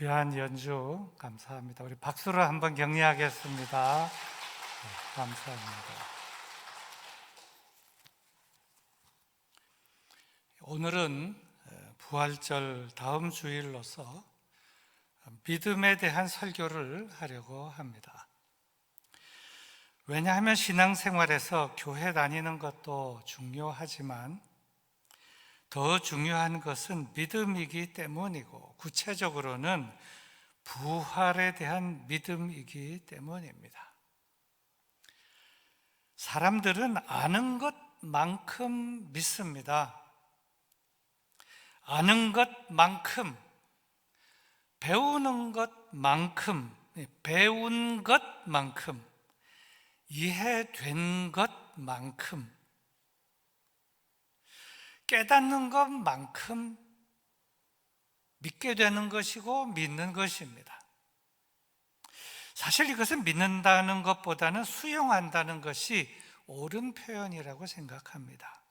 귀한 연주 감사합니다. 우리 박수로 한번 격려하겠습니다. 네, 감사합니다. 오늘은 부활절 다음 주일로서 믿음에 대한 설교를 하려고 합니다. 왜냐하면 신앙생활에서 교회 다니는 것도 중요하지만 더 중요한 것은 믿음이기 때문이고 구체적으로는 부활에 대한 믿음이기 때문입니다. 사람들은 아는 것만큼 믿습니다. 아는 것만큼, 배우는 것만큼, 배운 것만큼, 이해된 것만큼, 깨닫는 것만큼 믿게 되는 것이고 믿는 것입니다. 사실 이것은 믿는다는 것보다는 수용한다는 것이 옳은 표현이라고 생각합니다.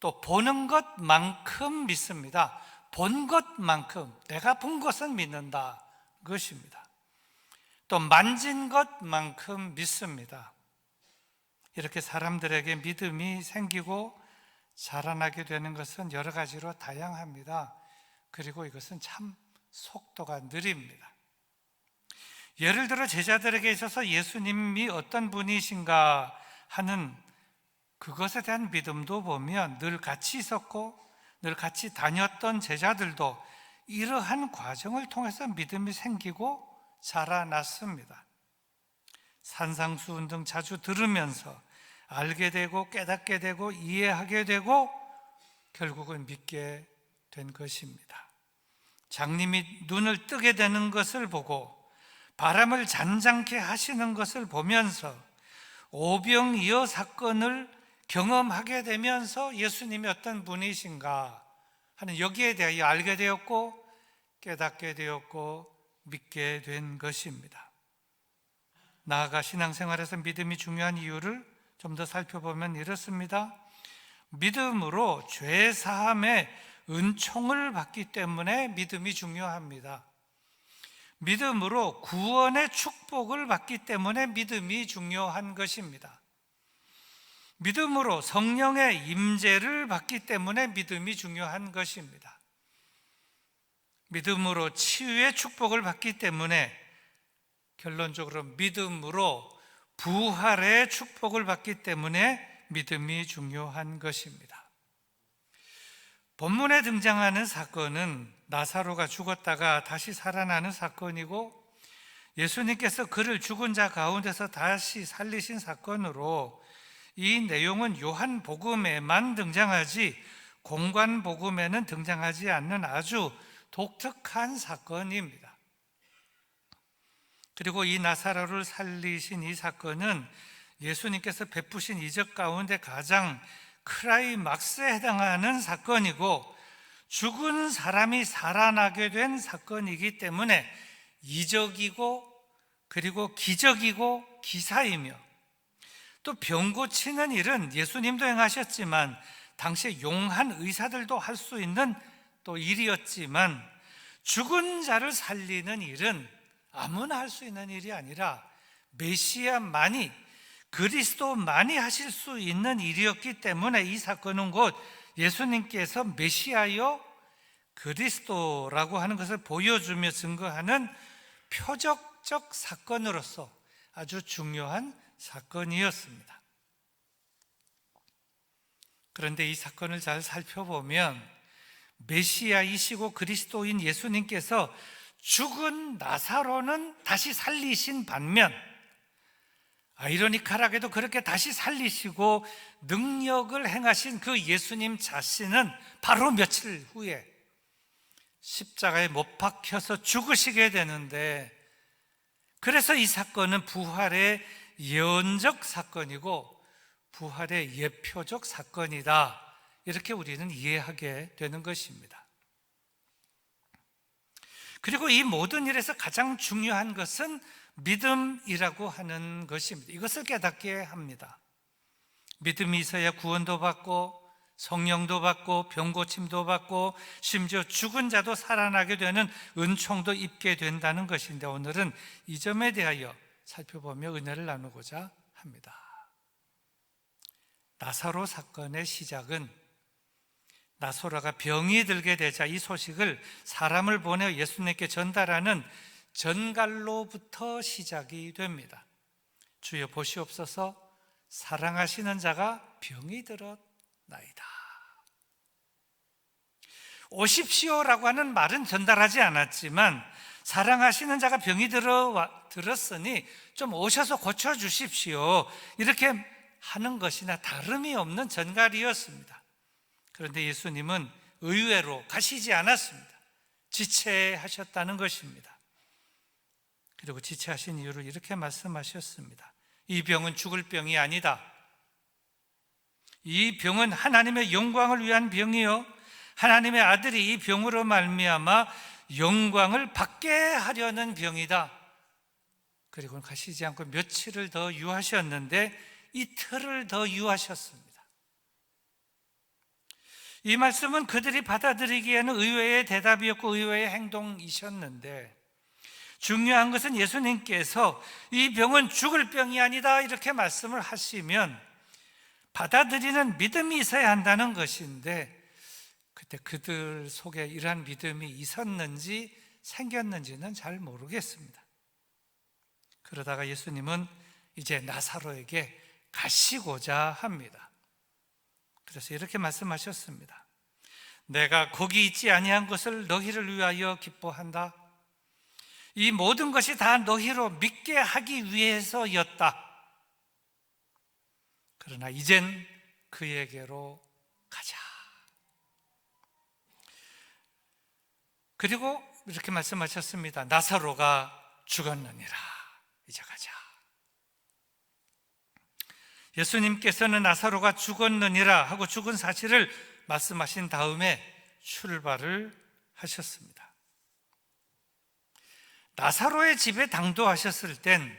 또 보는 것만큼 믿습니다. 본 것만큼 내가 본 것은 믿는다 것입니다. 또 만진 것만큼 믿습니다. 이렇게 사람들에게 믿음이 생기고 자라나게 되는 것은 여러 가지로 다양합니다. 그리고 이것은 참 속도가 느립니다. 예를 들어 제자들에게 있어서 예수님이 어떤 분이신가 하는 그것에 대한 믿음도 보면 늘 같이 있었고 늘 같이 다녔던 제자들도 이러한 과정을 통해서 믿음이 생기고 자라났습니다. 산상수훈 등 자주 들으면서 알게 되고 깨닫게 되고 이해하게 되고 결국은 믿게 된 것입니다. 장님이 눈을 뜨게 되는 것을 보고 바람을 잔잔케 하시는 것을 보면서 오병이어 사건을 경험하게 되면서 예수님이 어떤 분이신가 하는 여기에 대하여 알게 되었고 깨닫게 되었고 믿게 된 것입니다. 나아가 신앙생활에서 믿음이 중요한 이유를 좀 더 살펴보면 이렇습니다. 믿음으로 죄 사함의 은총을 받기 때문에 믿음이 중요합니다. 믿음으로 구원의 축복을 받기 때문에 믿음이 중요한 것입니다. 믿음으로 성령의 임재를 받기 때문에 믿음이 중요한 것입니다. 믿음으로 치유의 축복을 받기 때문에 결론적으로 믿음으로 부활의 축복을 받기 때문에 믿음이 중요한 것입니다. 본문에 등장하는 사건은 나사로가 죽었다가 다시 살아나는 사건이고 예수님께서 그를 죽은 자 가운데서 다시 살리신 사건으로 이 내용은 요한 복음에만 등장하지 공관 복음에는 등장하지 않는 아주 독특한 사건입니다. 그리고 이 나사로를 살리신 이 사건은 예수님께서 베푸신 이적 가운데 가장 크라이막스에 해당하는 사건이고 죽은 사람이 살아나게 된 사건이기 때문에 이적이고 그리고 기적이고 기사이며 또 병 고치는 일은 예수님도 행하셨지만 당시에 용한 의사들도 할 수 있는 또 일이었지만 죽은 자를 살리는 일은 아무나 할 수 있는 일이 아니라 메시아만이 그리스도만이 하실 수 있는 일이었기 때문에 이 사건은 곧 예수님께서 메시아요 그리스도라고 하는 것을 보여주며 증거하는 표적적 사건으로서 아주 중요한 사건이었습니다. 그런데 이 사건을 잘 살펴보면 메시아이시고 그리스도인 예수님께서 죽은 나사로는 다시 살리신 반면 아이러니컬하게도 그렇게 다시 살리시고 능력을 행하신 그 예수님 자신은 바로 며칠 후에 십자가에 못 박혀서 죽으시게 되는데 그래서 이 사건은 부활의 예언적 사건이고 부활의 예표적 사건이다. 이렇게 우리는 이해하게 되는 것입니다. 그리고 이 모든 일에서 가장 중요한 것은 믿음이라고 하는 것입니다. 이것을 깨닫게 합니다. 믿음이 있어야 구원도 받고 성령도 받고 병고침도 받고 심지어 죽은 자도 살아나게 되는 은총도 입게 된다는 것인데 오늘은 이 점에 대하여 살펴보며 은혜를 나누고자 합니다. 나사로 사건의 시작은 나소라가 병이 들게 되자 이 소식을 사람을 보내 예수님께 전달하는 전갈로부터 시작이 됩니다. 주여 보시옵소서 사랑하시는 자가 병이 들었나이다. 오십시오라고 하는 말은 전달하지 않았지만 사랑하시는 자가 병이 들어 들었으니 좀 오셔서 고쳐 주십시오. 이렇게 하는 것이나 다름이 없는 전갈이었습니다. 그런데 예수님은 의외로 가시지 않았습니다. 지체하셨다는 것입니다. 그리고 지체하신 이유를 이렇게 말씀하셨습니다. 이 병은 죽을 병이 아니다. 이 병은 하나님의 영광을 위한 병이요. 하나님의 아들이 이 병으로 말미암아 영광을 받게 하려는 병이다. 그리고 가시지 않고 며칠을 더 유하셨는데 이틀을 더 유하셨습니다. 이 말씀은 그들이 받아들이기에는 의외의 대답이었고 의외의 행동이셨는데 중요한 것은 예수님께서 이 병은 죽을 병이 아니다 이렇게 말씀을 하시면 받아들이는 믿음이 있어야 한다는 것인데 그때 그들 속에 이러한 믿음이 있었는지 생겼는지는 잘 모르겠습니다. 그러다가 예수님은 이제 나사로에게 가시고자 합니다. 그래서 이렇게 말씀하셨습니다. 내가 거기 있지 아니한 것을 너희를 위하여 기뻐한다. 이 모든 것이 다 너희로 믿게 하기 위해서였다. 그러나 이젠 그에게로 가자. 그리고 이렇게 말씀하셨습니다. 나사로가 죽었느니라. 이제 가자. 예수님께서는 나사로가 죽었느니라 하고 죽은 사실을 말씀하신 다음에 출발을 하셨습니다. 나사로의 집에 당도하셨을 땐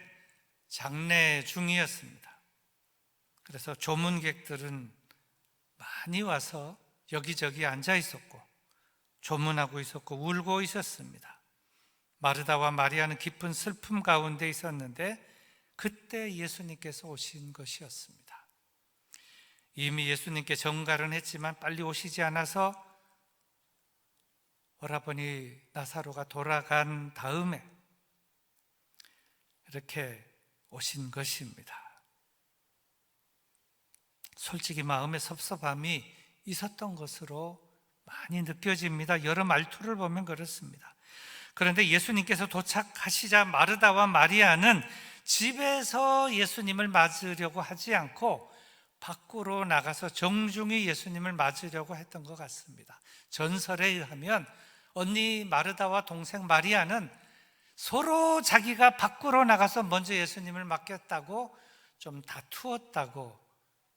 장례 중이었습니다. 그래서 조문객들은 많이 와서 여기저기 앉아 있었고 조문하고 있었고 울고 있었습니다. 마르다와 마리아는 깊은 슬픔 가운데 있었는데 그때 예수님께서 오신 것이었습니다. 이미 예수님께 정갈은 했지만 빨리 오시지 않아서 오라버니 나사로가 돌아간 다음에 이렇게 오신 것입니다. 솔직히 마음에 섭섭함이 있었던 것으로 많이 느껴집니다. 여러 말투를 보면 그렇습니다. 그런데 예수님께서 도착하시자 마르다와 마리아는 집에서 예수님을 맞으려고 하지 않고 밖으로 나가서 정중히 예수님을 맞으려고 했던 것 같습니다. 전설에 의하면 언니 마르다와 동생 마리아는 서로 자기가 밖으로 나가서 먼저 예수님을 맡겼다고 좀 다투었다고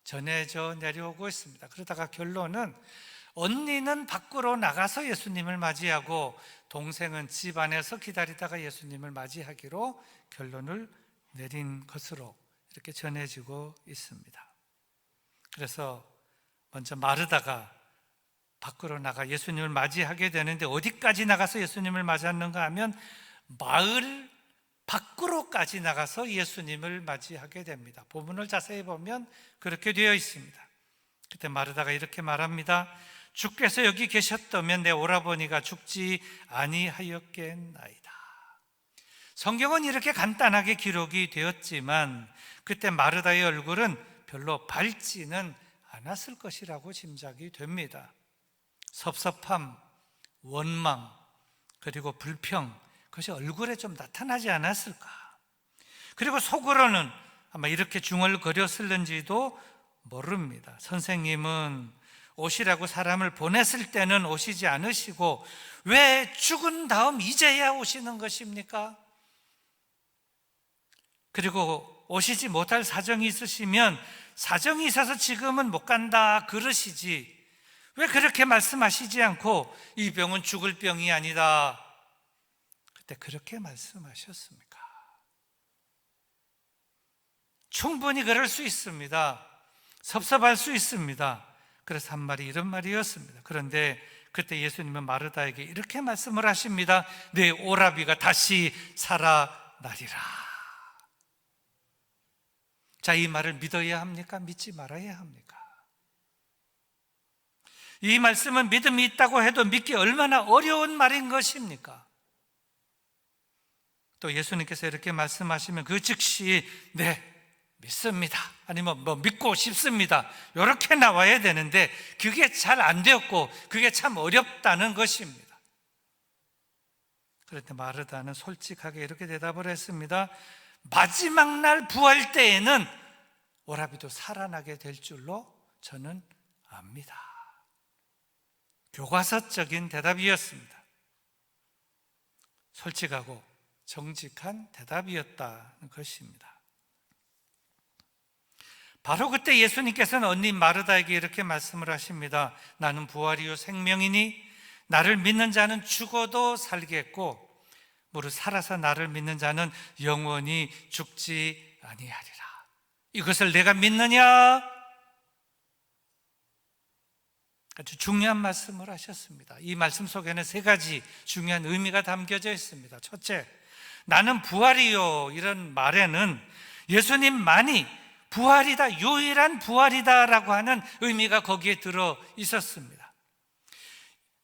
전해져 내려오고 있습니다. 그러다가 결론은 언니는 밖으로 나가서 예수님을 맞이하고 동생은 집 안에서 기다리다가 예수님을 맞이하기로 결론을 내린 것으로 이렇게 전해지고 있습니다. 그래서 먼저 마르다가 밖으로 나가 예수님을 맞이하게 되는데 어디까지 나가서 예수님을 맞았는가 하면 마을 밖으로까지 나가서 예수님을 맞이하게 됩니다. 본문을 자세히 보면 그렇게 되어 있습니다. 그때 마르다가 이렇게 말합니다. 주께서 여기 계셨다면 내 오라버니가 죽지 아니하였겠나이다. 성경은 이렇게 간단하게 기록이 되었지만 그때 마르다의 얼굴은 별로 밝지는 않았을 것이라고 짐작이 됩니다. 섭섭함, 원망, 그리고 불평, 그것이 얼굴에 좀 나타나지 않았을까? 그리고 속으로는 아마 이렇게 중얼거렸을는지도 모릅니다. 선생님은 오시라고 사람을 보냈을 때는 오시지 않으시고 왜 죽은 다음 이제야 오시는 것입니까? 그리고 오시지 못할 사정이 있으시면 사정이 있어서 지금은 못 간다 그러시지 왜 그렇게 말씀하시지 않고 이 병은 죽을 병이 아니다 그때 그렇게 말씀하셨습니까? 충분히 그럴 수 있습니다 섭섭할 수 있습니다 그래서 한 말이 이런 말이었습니다. 그런데 그때 예수님은 마르다에게 이렇게 말씀을 하십니다. 내 오라비가 다시 살아나리라. 자, 이 말을 믿어야 합니까? 믿지 말아야 합니까? 이 말씀은 믿음이 있다고 해도 믿기 얼마나 어려운 말인 것입니까? 또 예수님께서 이렇게 말씀하시면 그 즉시 네, 믿습니다. 아니면 뭐 믿고 싶습니다. 이렇게 나와야 되는데 그게 잘 안 되었고 그게 참 어렵다는 것입니다. 때 마르다는 솔직하게 이렇게 대답을 했습니다. 마지막 날 부활 때에는 오라비도 살아나게 될 줄로 저는 압니다. 교과서적인 대답이었습니다. 솔직하고 정직한 대답이었다는 것입니다. 바로 그때 예수님께서는 언니 마르다에게 이렇게 말씀을 하십니다. 나는 부활이요 생명이니 나를 믿는 자는 죽어도 살겠고 무릇 살아서 나를 믿는 자는 영원히 죽지 아니하리라. 이것을 내가 믿느냐? 아주 중요한 말씀을 하셨습니다. 이 말씀 속에는 세 가지 중요한 의미가 담겨져 있습니다. 첫째, 나는 부활이요. 이런 말에는 예수님만이 부활이다, 유일한 부활이다라고 하는 의미가 거기에 들어 있었습니다.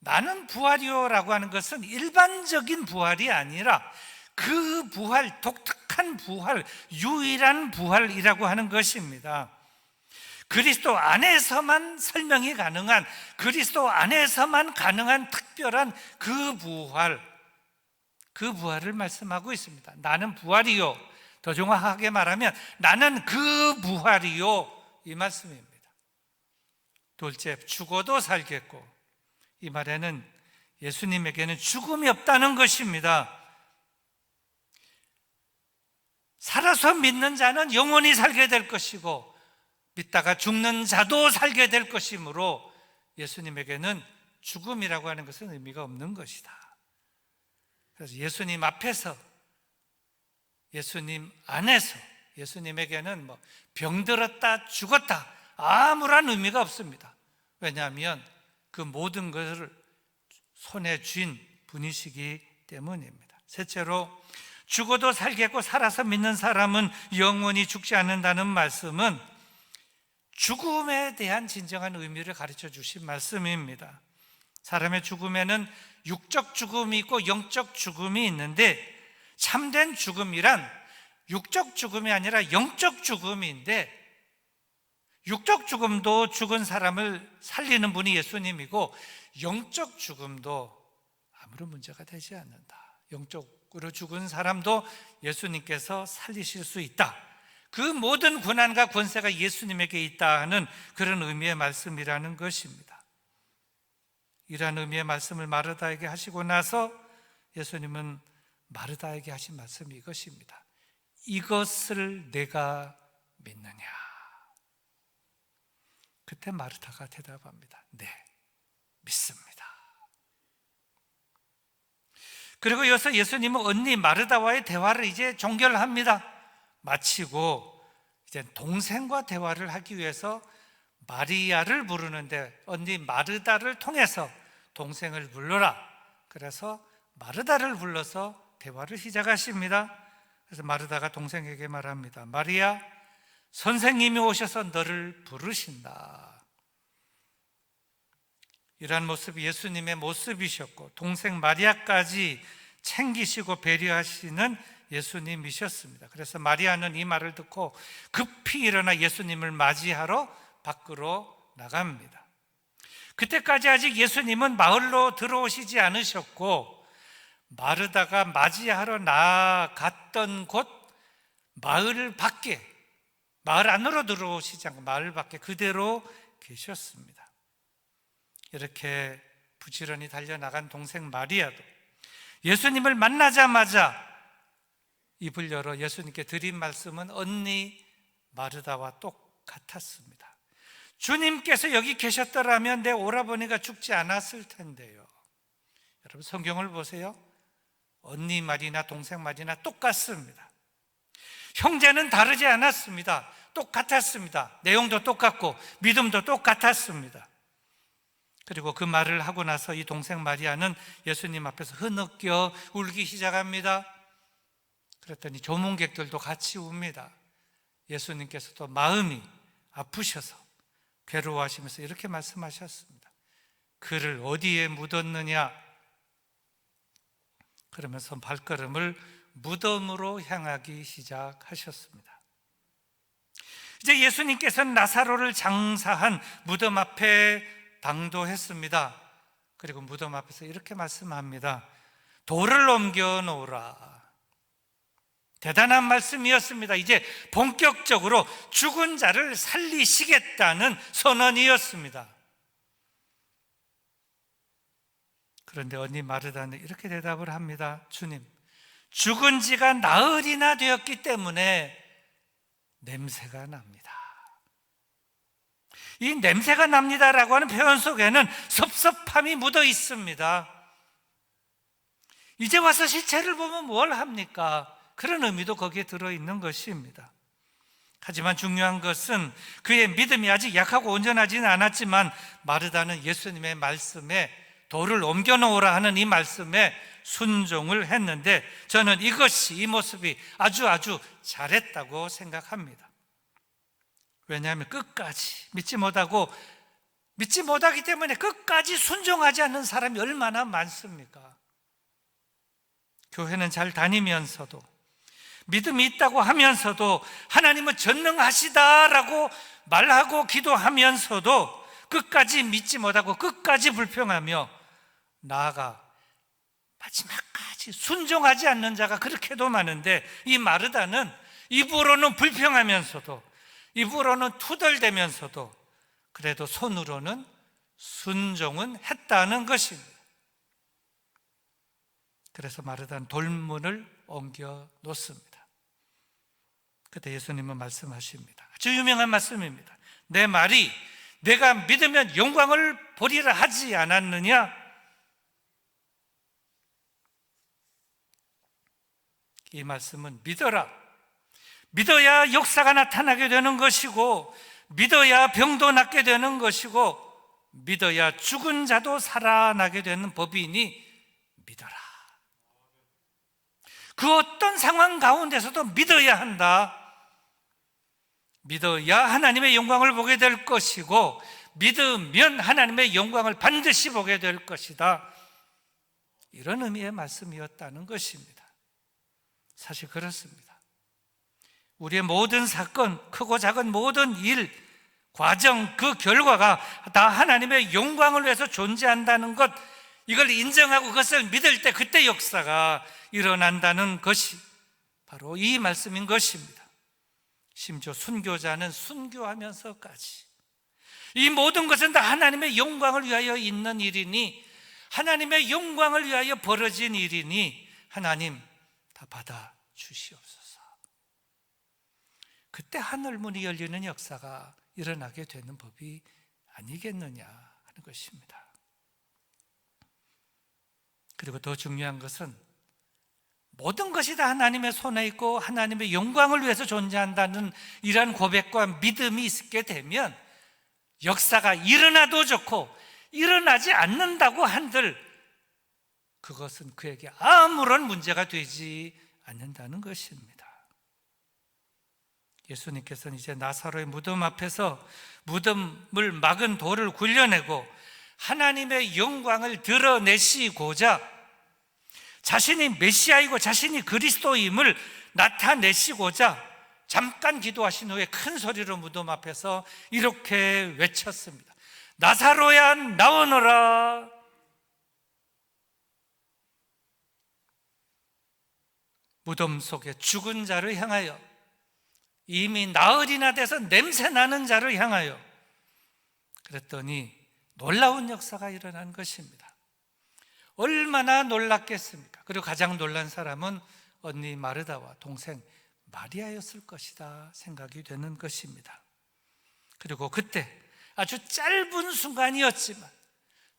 나는 부활이요라고 하는 것은 일반적인 부활이 아니라 그 부활, 독특한 부활, 유일한 부활이라고 하는 것입니다. 그리스도 안에서만 설명이 가능한, 그리스도 안에서만 가능한 특별한 그 부활, 그 부활을 말씀하고 있습니다. 나는 부활이요. 더 정확하게 말하면 나는 그 부활이요. 이 말씀입니다. 둘째, 죽어도 살겠고. 이 말에는 예수님에게는 죽음이 없다는 것입니다. 살아서 믿는 자는 영원히 살게 될 것이고, 믿다가 죽는 자도 살게 될 것이므로 예수님에게는 죽음이라고 하는 것은 의미가 없는 것이다. 그래서 예수님 앞에서 예수님 안에서 예수님에게는 뭐 병들었다 죽었다 아무런 의미가 없습니다. 왜냐하면 그 모든 것을 손에 쥔 분이시기 때문입니다. 셋째로 죽어도 살겠고 살아서 믿는 사람은 영원히 죽지 않는다는 말씀은 죽음에 대한 진정한 의미를 가르쳐 주신 말씀입니다. 사람의 죽음에는 육적 죽음이 있고 영적 죽음이 있는데 참된 죽음이란 육적 죽음이 아니라 영적 죽음인데 육적 죽음도 죽은 사람을 살리는 분이 예수님이고 영적 죽음도 아무런 문제가 되지 않는다. 영적으로 죽은 사람도 예수님께서 살리실 수 있다. 그 모든 고난과 권세가 예수님에게 있다 하는 그런 의미의 말씀이라는 것입니다. 이러한 의미의 말씀을 마르다에게 하시고 나서 예수님은 마르다에게 하신 말씀이 이것입니다. 이것을 내가 믿느냐? 그때 마르다가 대답합니다. 네, 믿습니다. 그리고 여기서 예수님은 언니 마르다와의 대화를 이제 종결합니다. 마치고 이제 동생과 대화를 하기 위해서 마리아를 부르는데 언니 마르다를 통해서 동생을 불러라. 그래서 마르다를 불러서 대화를 시작하십니다. 그래서 마르다가 동생에게 말합니다. 마리아, 선생님이 오셔서 너를 부르신다. 이러한 모습이 예수님의 모습이셨고, 동생 마리아까지 챙기시고 배려하시는 예수님이셨습니다. 그래서 마리아는 이 말을 듣고 급히 일어나 예수님을 맞이하러 밖으로 나갑니다. 그때까지 아직 예수님은 마을로 들어오시지 않으셨고, 마르다가 맞이하러 나갔던 곳 마을 밖에 마을 안으로 들어오시지 않고 마을 밖에 그대로 계셨습니다. 이렇게 부지런히 달려나간 동생 마리아도 예수님을 만나자마자 입을 열어 예수님께 드린 말씀은 언니 마르다와 똑같았습니다. 주님께서 여기 계셨더라면 내 오라버니가 죽지 않았을 텐데요. 여러분 성경을 보세요. 언니 말이나 동생 말이나 똑같습니다. 형제는 다르지 않았습니다. 똑같았습니다. 내용도 똑같고 믿음도 똑같았습니다. 그리고 그 말을 하고 나서 이 동생 마리아는 예수님 앞에서 흐느껴 울기 시작합니다. 그랬더니 조문객들도 같이 웁니다. 예수님께서도 마음이 아프셔서 괴로워하시면서 이렇게 말씀하셨습니다. 그를 어디에 묻었느냐? 그러면서 발걸음을 무덤으로 향하기 시작하셨습니다. 이제 예수님께서는 나사로를 장사한 무덤 앞에 당도했습니다. 그리고 무덤 앞에서 이렇게 말씀합니다. 돌을 옮겨 놓으라. 대단한 말씀이었습니다. 이제 본격적으로 죽은 자를 살리시겠다는 선언이었습니다. 그런데 언니 마르다는 이렇게 대답을 합니다. 주님, 죽은 지가 나흘이나 되었기 때문에 냄새가 납니다. 이 냄새가 납니다라고 하는 표현 속에는 섭섭함이 묻어 있습니다. 이제 와서 시체를 보면 뭘 합니까? 그런 의미도 거기에 들어 있는 것입니다. 하지만 중요한 것은 그의 믿음이 아직 약하고 온전하지는 않았지만 마르다는 예수님의 말씀에 돌을 옮겨 놓으라 하는 이 말씀에 순종을 했는데 저는 이것이 이 모습이 아주 아주 잘했다고 생각합니다. 왜냐하면 끝까지 믿지 못하고 믿지 못하기 때문에 끝까지 순종하지 않는 사람이 얼마나 많습니까? 교회는 잘 다니면서도 믿음이 있다고 하면서도 하나님은 전능하시다라고 말하고 기도하면서도 끝까지 믿지 못하고 끝까지 불평하며 나아가 마지막까지 순종하지 않는 자가 그렇게도 많은데 이 마르다는 입으로는 불평하면서도 입으로는 투덜대면서도 그래도 손으로는 순종은 했다는 것입니다. 그래서 마르다는 돌문을 옮겨 놓습니다. 그때 예수님은 말씀하십니다. 아주 유명한 말씀입니다. 내 말이 내가 믿으면 영광을 보리라 하지 않았느냐? 이 말씀은 믿어라. 믿어야 역사가 나타나게 되는 것이고, 믿어야 병도 낫게 되는 것이고, 믿어야 죽은 자도 살아나게 되는 법이니 믿어라. 그 어떤 상황 가운데서도 믿어야 한다. 믿어야 하나님의 영광을 보게 될 것이고, 믿으면 하나님의 영광을 반드시 보게 될 것이다. 이런 의미의 말씀이었다는 것입니다. 사실 그렇습니다. 우리의 모든 사건, 크고 작은 모든 일, 과정, 그 결과가 다 하나님의 영광을 위해서 존재한다는 것, 이걸 인정하고 그것을 믿을 때 그때 역사가 일어난다는 것이 바로 이 말씀인 것입니다. 심지어 순교자는 순교하면서까지 이 모든 것은 다 하나님의 영광을 위하여 있는 일이니 하나님의 영광을 위하여 벌어진 일이니 하나님 다 받아 주시옵소서. 그때 하늘 문이 열리는 역사가 일어나게 되는 법이 아니겠느냐 하는 것입니다. 그리고 더 중요한 것은 모든 것이 다 하나님의 손에 있고 하나님의 영광을 위해서 존재한다는 이러한 고백과 믿음이 있게 되면 역사가 일어나도 좋고 일어나지 않는다고 한들 그것은 그에게 아무런 문제가 되지 않는다는 것입니다. 예수님께서는 이제 나사로의 무덤 앞에서 무덤을 막은 돌을 굴려내고 하나님의 영광을 드러내시고자 자신이 메시아이고 자신이 그리스도임을 나타내시고자 잠깐 기도하신 후에 큰 소리로 무덤 앞에서 이렇게 외쳤습니다. 나사로야 나오너라. 무덤 속에 죽은 자를 향하여 이미 나흘이나 돼서 냄새 나는 자를 향하여 그랬더니 놀라운 역사가 일어난 것입니다. 얼마나 놀랐겠습니까? 그리고 가장 놀란 사람은 언니 마르다와 동생 마리아였을 것이다 생각이 되는 것입니다. 그리고 그때 아주 짧은 순간이었지만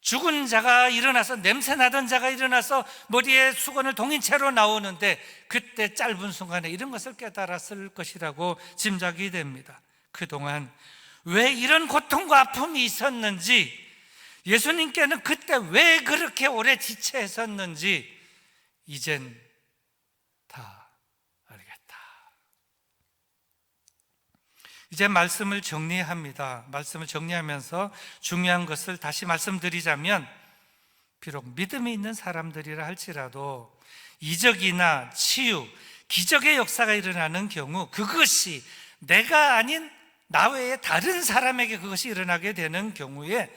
죽은 자가 일어나서 냄새 나던 자가 일어나서 머리에 수건을 동인 채로 나오는데 그때 짧은 순간에 이런 것을 깨달았을 것이라고 짐작이 됩니다. 그동안 왜 이런 고통과 아픔이 있었는지 예수님께는 그때 왜 그렇게 오래 지체했었는지 이젠 다 알겠다. 이제 말씀을 정리합니다. 말씀을 정리하면서 중요한 것을 다시 말씀드리자면 비록 믿음이 있는 사람들이라 할지라도 이적이나 치유, 기적의 역사가 일어나는 경우 그것이 내가 아닌 나 외에 다른 사람에게 그것이 일어나게 되는 경우에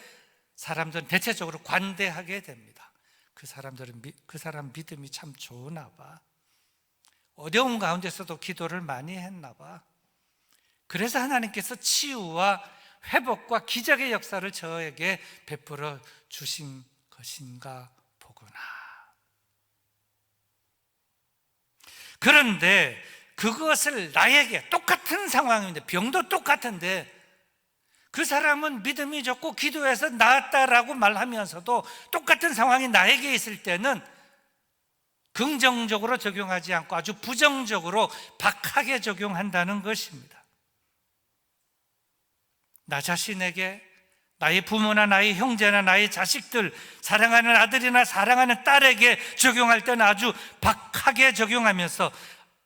사람들은 대체적으로 관대하게 됩니다. 그 사람들은 미- 그 사람 믿음이 참 좋으나 봐. 어려운 가운데서도 기도를 많이 했나 봐. 그래서 하나님께서 치유와 회복과 기적의 역사를 저에게 베풀어 주신 것인가 보구나. 그런데 그것을 나에게 똑같은 상황인데 병도 똑같은데 그 사람은 믿음이 좋고 기도해서 나았다라고 말하면서도 똑같은 상황이 나에게 있을 때는 긍정적으로 적용하지 않고 아주 부정적으로 박하게 적용한다는 것입니다. 나 자신에게 나의 부모나 나의 형제나 나의 자식들, 사랑하는 아들이나 사랑하는 딸에게 적용할 때는 아주 박하게 적용하면서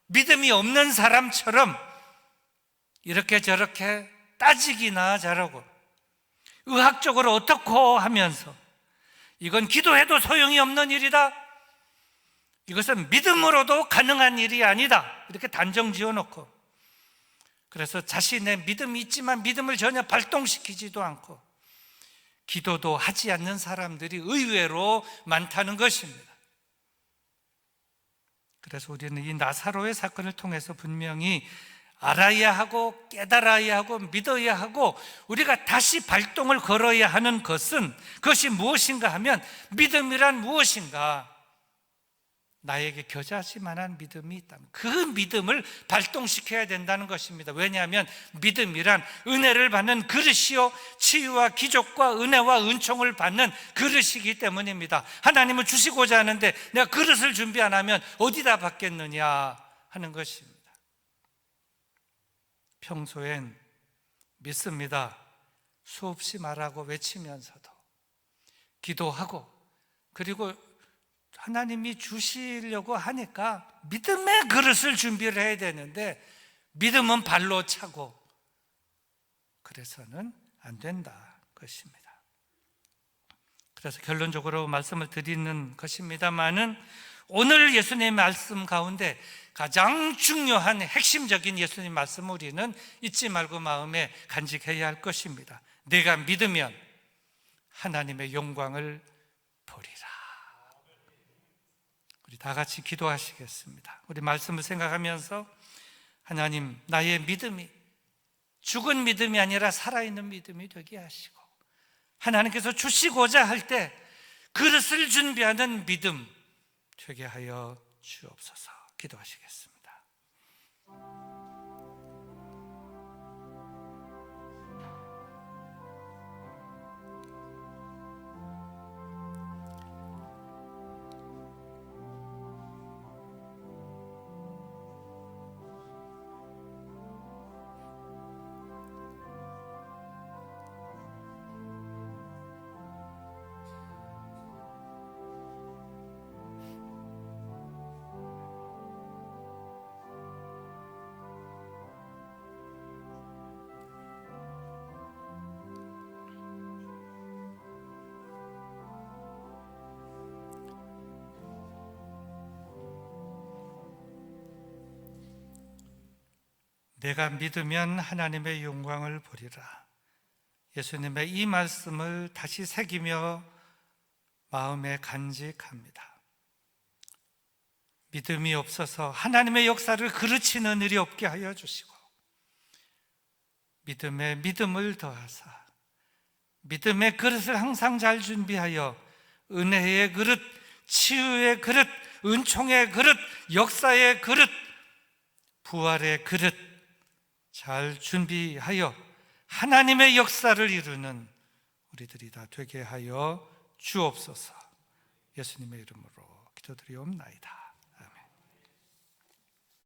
믿음이 없는 사람처럼 이렇게 저렇게 따지기나 잘하고 의학적으로 어떻고 하면서 이건 기도해도 소용이 없는 일이다. 이것은 믿음으로도 가능한 일이 아니다. 이렇게 단정 지어 놓고 그래서 자신의 믿음이 있지만 믿음을 전혀 발동시키지도 않고 기도도 하지 않는 사람들이 의외로 많다는 것입니다. 그래서 우리는 이 나사로의 사건을 통해서 분명히 알아야 하고 깨달아야 하고 믿어야 하고 우리가 다시 발동을 걸어야 하는 것은 그것이 무엇인가 하면 믿음이란 무엇인가 나에게 겨자씨 만한 믿음이 있다면 그 믿음을 발동시켜야 된다는 것입니다. 왜냐하면 믿음이란 은혜를 받는 그릇이요 치유와 기적과 은혜와 은총을 받는 그릇이기 때문입니다. 하나님은 주시고자 하는데 내가 그릇을 준비 안 하면 어디다 받겠느냐 하는 것입니다. 평소엔 믿습니다. 수없이 말하고 외치면서도 기도하고 그리고 하나님이 주시려고 하니까 믿음의 그릇을 준비를 해야 되는데 믿음은 발로 차고 그래서는 안 된다 것입니다. 그래서 결론적으로 말씀을 드리는 것입니다만은 오늘 예수님의 말씀 가운데 가장 중요한 핵심적인 예수님 말씀을 우리는 잊지 말고 마음에 간직해야 할 것입니다. 내가 믿으면 하나님의 영광을 보리라. 우리 다 같이 기도하시겠습니다. 우리 말씀을 생각하면서 하나님 나의 믿음이 죽은 믿음이 아니라 살아있는 믿음이 되게 하시고 하나님께서 주시고자 할 때 그릇을 준비하는 믿음 되게 하여 주옵소서 기도하시겠습니다. 내가 믿으면 하나님의 영광을 보리라. 예수님의 이 말씀을 다시 새기며 마음에 간직합니다. 믿음이 없어서 하나님의 역사를 그르치는 일이 없게 하여 주시고 믿음에 믿음을 더하사 믿음의 그릇을 항상 잘 준비하여 은혜의 그릇, 치유의 그릇, 은총의 그릇, 역사의 그릇, 부활의 그릇 잘 준비하여 하나님의 역사를 이루는 우리들이 다 되게 하여 주옵소서. 예수님의 이름으로 기도드리옵나이다.